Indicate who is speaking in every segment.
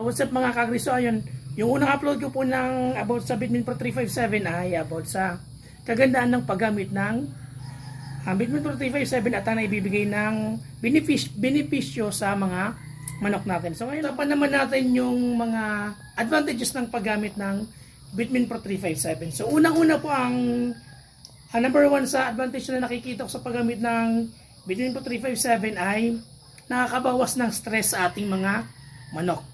Speaker 1: What's up mga kagriso? Ayun, yung unang upload ko po ng about sa Bitmin Pro 357 ay about sa kagandaan ng paggamit ng uh, Bitmin Pro 357 at ang ibibigay ng benefis- benepisyo sa mga manok natin. So ngayon, tapan naman natin yung mga advantages ng paggamit ng Bitmin Pro 357. So unang-una po ang ang number one sa advantage na nakikita ko sa paggamit ng Bitmin Pro 357 ay nakakabawas ng stress sa ating mga manok.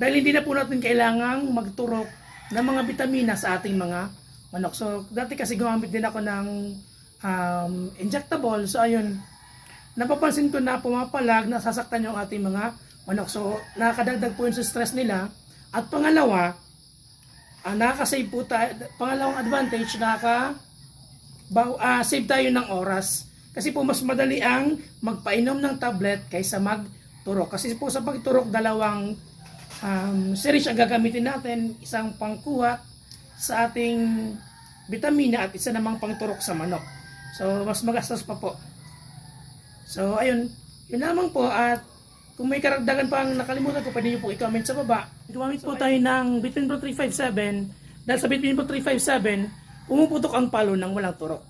Speaker 1: Dahil hindi na po natin kailangang magturok ng mga bitamina sa ating mga manok. So, dati kasi gumamit din ako ng um, injectable. So, ayun, napapansin ko na pumapalag, nasasaktan yung ating mga manok. So, nakakadagdag po yun stress nila. At pangalawa, uh, nakaka-save po tayo, pangalawang advantage, nakaka baw, ah, save tayo ng oras. Kasi po mas madali ang magpainom ng tablet kaysa magturok. Kasi po sa pagturok, dalawang um, syringe ang gagamitin natin. Isang pangkuha sa ating vitamina at isa namang pangturok sa manok. So, mas magastos pa po. So, ayun. Yun lamang po at kung may karagdagan pa ang nakalimutan ko, pwede nyo po i-comment sa baba. Gumamit po tayo ng Bitmin Pro 357 dahil sa Bitmin Pro 357, pumuputok ang palo ng walang turok.